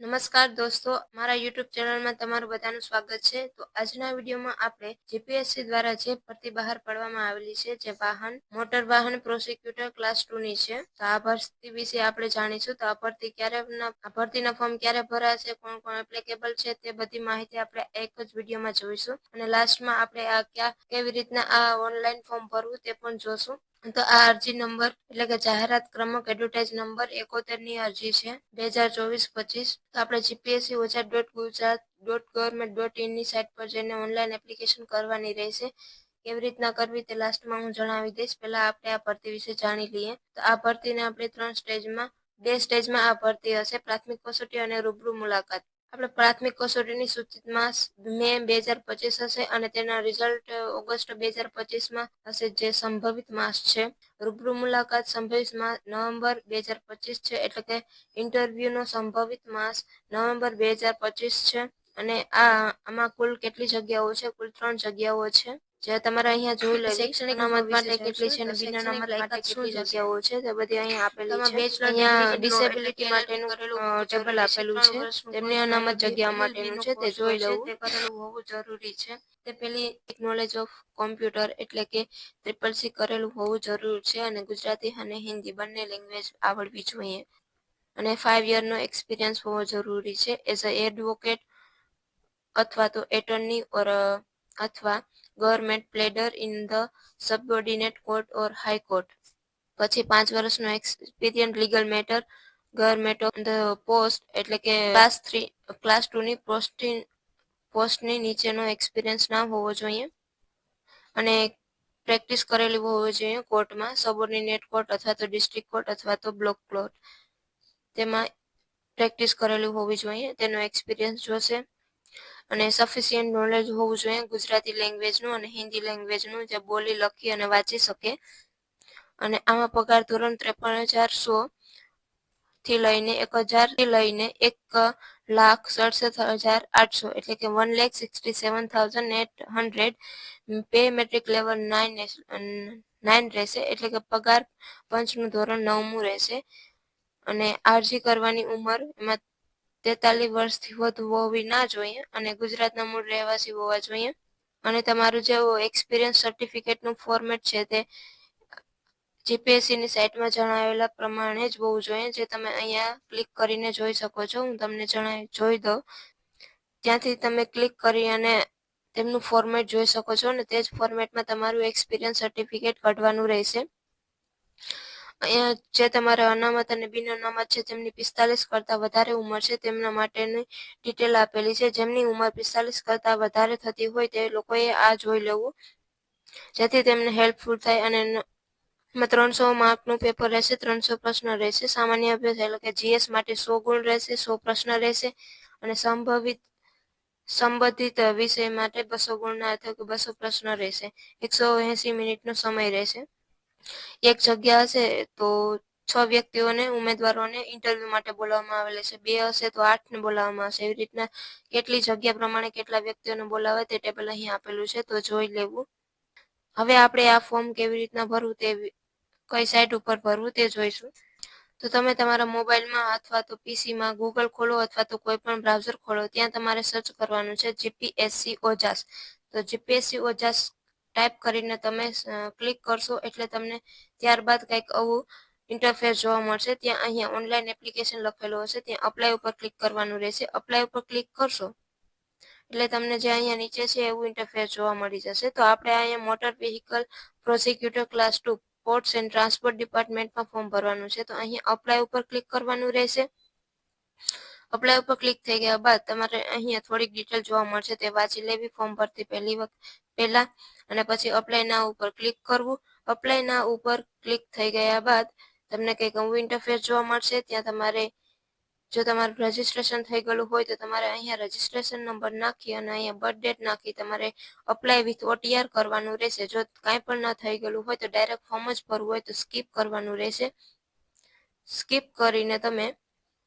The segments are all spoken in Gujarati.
નમસ્કાર દોસ્તો, મારા યુટ્યુબ ચેનલમાં તમારું બધાનું સ્વાગત છે. તો આજના વિડીયોમાં આપણે જીપીએસસી દ્વારા જે ભરતી બહાર પાડવામાં આવેલી છે, જે વાહન, મોટર વાહન પ્રોસિક્યુટર ક્લાસ ટુ ની છે. તો આ ભરતી વિશે આપણે જાણીશું. તો આ ભરતી ક્યારે આ ભરતીના ફોર્મ ક્યારે ભરાશે, કોણ કોણ એપ્લિકેબલ છે, તે બધી માહિતી આપણે એક જ વિડીયોમાં જોઈશું. અને લાસ્ટમાં આપણે આ ક્યાં, કેવી રીતના આ ઓનલાઈન ફોર્મ ભરવું તે પણ જોશું. તો આ અરજી નંબર, એટલે કે જાહેરાત ક્રમાંક એડવર્ટાઇઝ નંબર એકોતેરની અરજી છે, બે હજાર ચોવીસ પચીસ. તો આપણે જીપીએસસી ઓછા dot Gujarat dot government dot ઇનની site પર જઈને ઓનલાઈન એપ્લિકેશન કરવાની રહેશે. કેવી રીતના કરવી તે લાસ્ટમાં હું જણાવી દઈશ. પહેલા આપણે આ ભરતી વિશે જાણી લઈએ. તો આ ભરતીને આપણે ત્રણ સ્ટેજમાં બે સ્ટેજમાં આ ભરતી હશે. પ્રાથમિક કસોટી અને રૂબરૂ મુલાકાત. આપણે પ્રાથમિક કસોટીની સૂચિત માસ મે બે હજાર પચીસ હશે અને તેના રિઝલ્ટ ઓગસ્ટ બે હજાર પચીસમાં હશે, જે સંભવિત માસ છે. રૂબરૂ મુલાકાત સંભવિત માસ નવેમ્બર બે હજાર પચીસ છે, એટલે કે ઇન્ટરવ્યુનો સંભવિત માસ નવેમ્બર બે હજાર પચીસ છે. અને આ, આમાં કુલ કેટલી જગ્યાઓ છે? કુલ ત્રણ જગ્યાઓ છે. જે તમારે અહીંયા જોઈ લો શૈક્ષણિક અનામત માટે કેટલી છે અને બિના અનામત માટે કેટલી જગ્યાઓ છે? તે બધી અહીંયા આપેલી છે. અહીંયા ડિસેબિલિટી માટેનું ટેબલ આપેલું છે. તેમની અનામત જગ્યા માટેનું છે તે જોઈ લેવું તે કરેલું હોવું જરૂરી છે. તે પેલી નોલેજ ઓફ કોમ્પ્યુટર એટલે કે ટ્રિપલ સી કરેલું હોવું જરૂર છે અને ગુજરાતી અને હિન્દી બંને લેંગ્વેજ આવડવી જોઈએ. અને ફાઇવ યરનો એક્સપિરિયન્સ હોવો જરૂરી છે. એઝ અ એડવોકેટ અથવા તો એટર્ની ઓર અથવા government pleader in the subordinate court or high court પછી પાંચ વર્ષનો experience legal matter government of the post એટલે કે ક્લાસ થ્રી ક્લાસ ટુની પોસ્ટિંગ પોસ્ટની નીચેનો એક્સપિરિયન્સ ના હોવો જોઈએ અને પ્રેક્ટિસ કરેલી હોવી જોઈએ કોર્ટમાં સબઓર્ડિનેટ કોર્ટ અથવા તો ડિસ્ટ્રિક્ટ કોર્ટ અથવા તો બ્લોક કોર્ટ તેમાં પ્રેક્ટિસ કરેલી હોવી જોઈએ, તેનો એક્સપિરિયન્સ જોશે. અને સફિશિયન્ટ નોલેજ હોવું જોઈએ ગુજરાતી લેંગ્વેજનું અને હિન્દી લેંગ્વેજનું જે બોલી, લખી અને વાંચી શકે. અને આમાં પગાર ધોરણ ત્રેપન હજાર સો થી લઈને એક હજારથી લઈને એક લાખ સડસઠ હજાર આઠસો, એટલે કે one lakh sixty seven thousand eight hundred pay matrix level nine nine રહેશે, એટલે કે પગાર પંચનું ધોરણ નવમું રહેશે. અને અરજી કરવાની ઉંમર એમાં તેતાલીસ વર્ષથી વધુ હોવી ના જોઈએ અને ગુજરાતના મૂળ રહેવાસી હોવા જોઈએ. અને તમારું જે એક્સપિરિયન્સ સર્ટિફિકેટનું ફોર્મેટ છે તે જીપીએસસીની સાઇટમાં જણાવેલા પ્રમાણે જ હોવું જોઈએ. જે તમે અહીંયા ક્લિક કરીને જોઈ શકો છો. હું તમને જણાવી, જોઈ દઉં. ત્યાંથી તમે ક્લિક કરી અને તેમનું ફોર્મેટ જોઈ શકો છો અને તે જ ફોર્મેટમાં તમારું એક્સપિરિયન્સ સર્ટિફિકેટ કાઢવાનું રહેશે. જે તમારા અનામત અને બિન અનામત છે, તેમની પિસ્તાલીસ કરતાં વધારે ઉંમર છે, તેમના માટેની ડિટેલ આપેલી છે. જેમની ઉંમર પિસ્તાલીસ કરતાં વધારે થતી હોય તે લોકોએ આ જોઈ લેવું. જેથી તેમને હેલ્પફુલ થાય અને ત્રણસો માર્કનું પેપર રહેશે, ત્રણસો પ્રશ્ન રહેશે. સામાન્ય અભ્યાસ એટલે કે જીએસ માટે સો ગુણ રહેશે, સો પ્રશ્ન રહેશે અને સંભવિત, સંબંધિત વિષય માટે બસો ગુણના અથવા કે બસો પ્રશ્ન રહેશે. એકસો એંસી મિનિટનો સમય રહેશે. એક જગ્યા હશે તો છ વ્યક્તિઓને, ઉમેદવારોને ઇન્ટરવ્યુ માટે બોલાવવામાં આવેલા છે. બે હશે તો આઠને બોલાવવામાં આવશે. એવી રીતના કેટલી જગ્યા પ્રમાણે કેટલા વ્યક્તિઓને બોલાવે તે ટેબલ અહીં આપેલું છે, તો જોઈ લેવું. હવે આપણે આ ફોર્મ કેવી રીતના ભરવું તે કઈ સાઇટ ઉપર ભરવું તે જોઈશું. તો તમે તમારા મોબાઈલમાં અથવા તો પીસીમાં ગૂગલ ખોલો અથવા તો કોઈ પણ બ્રાઉઝર ખોલો. ત્યાં તમારે સર્ચ કરવાનું છે જીપીએસસી ઓજાસ તો જીપીએસસી ઓજાસ ટાઈપ કરીને તમે ક્લિક કરશો એટલે તમને ત્યારબાદ કંઈક આવું ઇન્ટરફેસ જોવા મળશે. ત્યાં અહીંયા ઓનલાઈન એપ્લિકેશન લખેલું હશે. ત્યાં અપ્લાય ઉપર ક્લિક કરવાનું રહેશે. અપ્લાય ઉપર ક્લિક કરશો એટલે તમને જે અહીંયા નીચે છે એવું ઇન્ટરફેસ જોવા મળી જશે. તો આપણે અહીંયા motor vehicle prosecutor class two ports and transport ડિપાર્ટમેન્ટમાં form ભરવાનું છે. તો અહીંયા અપ્લાય ઉપર ક્લિક કરવાનું રહેશે. અપ્લાય ઉપર ક્લિક થઈ ગયા બાદ તમારે અહીંયા થોડીક ડિટેલ જોવા મળશે. તે વાંચી લેવી ફોર્મ ભરતી પહેલી વખત પહેલા અને પછી અપ્લાય ના ઉપર ક્લિક કરવું. અપ્લાય ના ઉપર ક્લિક થઈ ગયા બાદ તમને કંઈક નવું ઇન્ટરફેસ જોવા મળશે. ત્યાં તમારે જો તમારું રજિસ્ટ્રેશન થઈ ગયેલું હોય તો તમારે અહીંયા રજિસ્ટ્રેશન નંબર નાખી અને અહીંયા બર્થ ડેટ નાખી તમારે અપ્લાય વિથ ઓટીઆર કરવાનું રહેશે. જો કાંઈ પણ ન થઈ ગયેલું હોય તો ડાયરેક્ટ ફોર્મ જ ભરવું હોય તો સ્કીપ કરવાનું રહેશે. સ્કીપ કરીને તમે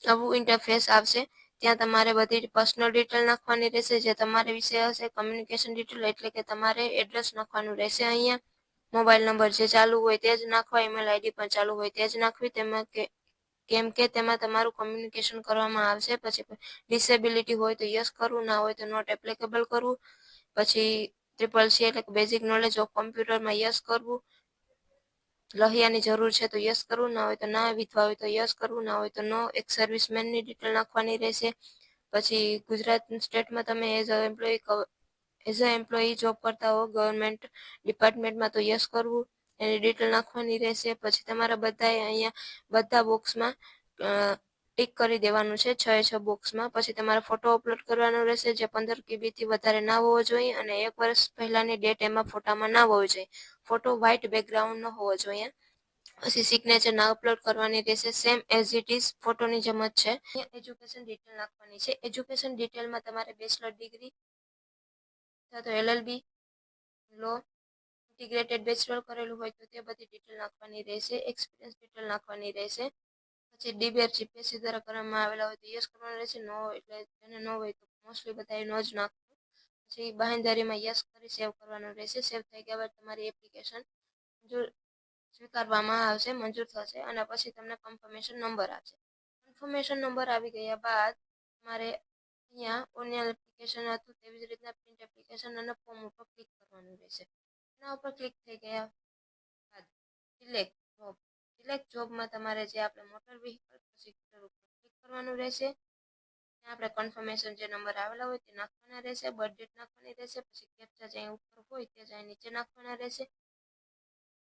આવું ઇન્ટરફેસ આવશે. ત્યાં તમારે બધી પર્સનલ ડિટેલ નાખવાની રહેશે, જે તમારે વિશે હશે કમ્યુનિકેશન ડિટેલ એટલે કે તમારે એડ્રેસ નાખવાનું રહેશે અહીંયા. મોબાઈલ નંબર જે ચાલુ હોય તે જ નાખવા ઈમેલ આઈડી પણ ચાલુ હોય તે જ નાખવી, તેમાં કે, કેમ કે તેમાં તમારું કમ્યુનિકેશન કરવામાં આવશે. પછી ડિસેબિલિટી હોય તો યસ કરવું, ના હોય તો નોટ એપ્લિકેબલ કરવું. પછી ટ્રિપલ સી એટલે બેઝિક નોલેજ ઓફ કોમ્પ્યુટરમાં યસ કરવું. લહિયાની જરૂર છે તો યસ કરવું ના હોય તો ના, વિધવા હોય તો યસ કરવું ના હોય તો નો એક સર્વિસમેનની ડિટેલ નાખવાની રહેશે. પછી ગુજરાત સ્ટેટમાં તમે as a employ as a employee job કરતા હો ગવર્મેન્ટ ડિપાર્ટમેન્ટમાં તો યસ કરવું, એની ડિટેલ નાખવાની રહેશે. પછી તમારા બધાએ અહીંયા, બધા બોક્સમાં ટીક કરી દેવાનું છે છ છ બોક્સમાં. પછી તમારે ફોટો અપલોડ કરવાનો રહેશે જે પંદર કેબીથી વધારે ના હોવો જોઈએ અને એક વર્ષ પહેલાંની ડેટ એમાં ફોટામાં ના હોવી જોઈએ. ફોટો વ્હાઇટ બેકગ્રાઉન્ડ ન હોવો જોઈએ. પછી સિગ્નેચર ના અપલોડ કરવાની રહેશે. સેમ એઝ ઇટ ઇઝ ફોટોની જેમ જ છે. એજ્યુકેશન ડિટેલ નાખવાની છે. એજ્યુકેશન ડિટેલમાં તમારે બેચલર ડિગ્રી અથવા તો એલએલબી લો ઇન્ટિગ્રેટેડ બેચલર કરેલું હોય તો તે બધી ડિટેલ નાખવાની રહેશે. એક્સપિરિયન્સ ડિટેલ નાખવાની રહેશે. પછી ડીબીઆર જીપીએસસી દ્વારા કરવામાં આવેલા હોય તો યસ કરવાનું રહેશે, નો એટલે જેને ન હોય તો મોસ્ટલી બધા નો જ નાખવું પછી બાહેંધારીમાં યસ કરી સેવ કરવાનું રહેશે. સેવ થઈ ગયા બાદ તમારી એપ્લિકેશન મંજૂર સ્વીકારવામાં આવશે, મંજૂર થશે અને પછી તમને કન્ફર્મેશન નંબર આવશે. કન્ફર્મેશન નંબર આવી ગયા બાદ તમારે અહીંયા ઓનલાઈન એપ્લિકેશન હતું, તેવી જ રીતના પ્રિન્ટ એપ્લિકેશન અને ફોર્મ ઉપર ક્લિક કરવાનું રહેશે. એના ઉપર ક્લિક થઈ ગયા બાદ સિલેક્ટ જોબ સિલેક્ટ જોબમાં તમારે જે આપણે મોટર વ્હીકલ પ્રોસિક્યુટર ઉપર ક્લિક કરવાનું રહેશે. ત્યાં આપણે કન્ફર્મેશન જે નંબર આવેલા હોય તે નાખવાના રહેશે બર્થ નાખવાની રહેશે, પછી કેપ્ચા જ્યાં ઉપર હોય તે જ્યાં નીચે નાખવાના રહેશે.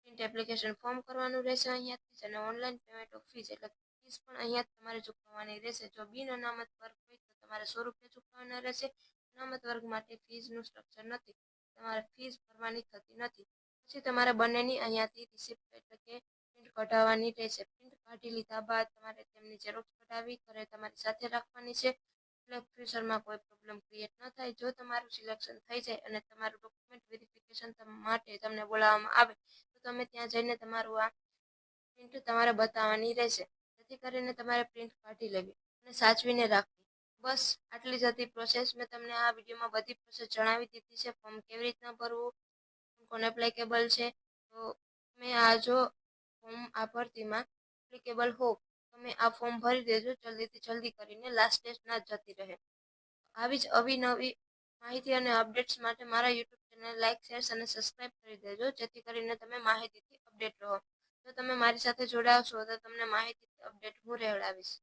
પ્રિન્ટ એપ્લિકેશન ફોર્મ કરવાનું રહેશે અહીંયાથી અને ઓનલાઈન પેમેન્ટ ઓફ ફીસ એટલે ફીસ પણ અહીંયા તમારે ચૂકવવાની રહેશે. જો બિન અનામત વર્ગ હોય તો તમારે સો રૂપિયા ચૂકવવાના રહેશે. અનામત વર્ગ માટે ફીઝનું સ્ટ્રક્ચર નથી. તમારે ફીસ ભરવાની થતી નથી. પછી તમારે બંનેની અહીંયાથી રિસિપ્ટ એટલે કે પ્રિન્ટ કઢાવવાની રહેશે પ્રિન્ટ કાઢી લીધા બાદ તમારે તેમની ઝેરોક્ષ કઢાવી ઘરે તમારી સાથે રાખવાની છે. એટલે ફ્યુચરમાં કોઈ પ્રોબ્લેમ ક્રિએટ ન થાય. જો તમારું સિલેક્શન થઈ જાય અને તમારું ડોક્યુમેન્ટ વેરિફિકેશન માટે તમને બોલાવવામાં આવે, તો તમે ત્યાં જઈને તમારું આ પ્રિન્ટ તમારે બતાવવાની રહેશે જેથી કરીને તમારે પ્રિન્ટ કાઢી લેવી અને સાચવીને રાખવી. બસ, આટલી જ હતી પ્રોસેસ મેં તમને આ વિડીયોમાં બધી પ્રોસેસ જણાવી દીધી છે. ફોર્મ કેવી રીતના ભરવું? કોને એપ્લિકેબલ છે? તો, મેં આ જો ફોર્મ આ ભરતીમાં એપ્લિકેબલ હો તમે આ ફોર્મ ભરી દેજો, જલ્દીથી જલ્દી કરીને લાસ્ટ ડેટ ના જતી રહે. આવી જ અવિનવી માહિતી અને અપડેટ્સ માટે મારા યુટ્યુબ ચેનલ લાઇક શેર અને સબસ્ક્રાઇબ કરી દેજો, જેથી કરીને તમે માહિતીથી અપડેટ રહો. જો તમે મારી સાથે જોડાશો તો તમને માહિતીથી અપડેટ હું રહેવડાવીશ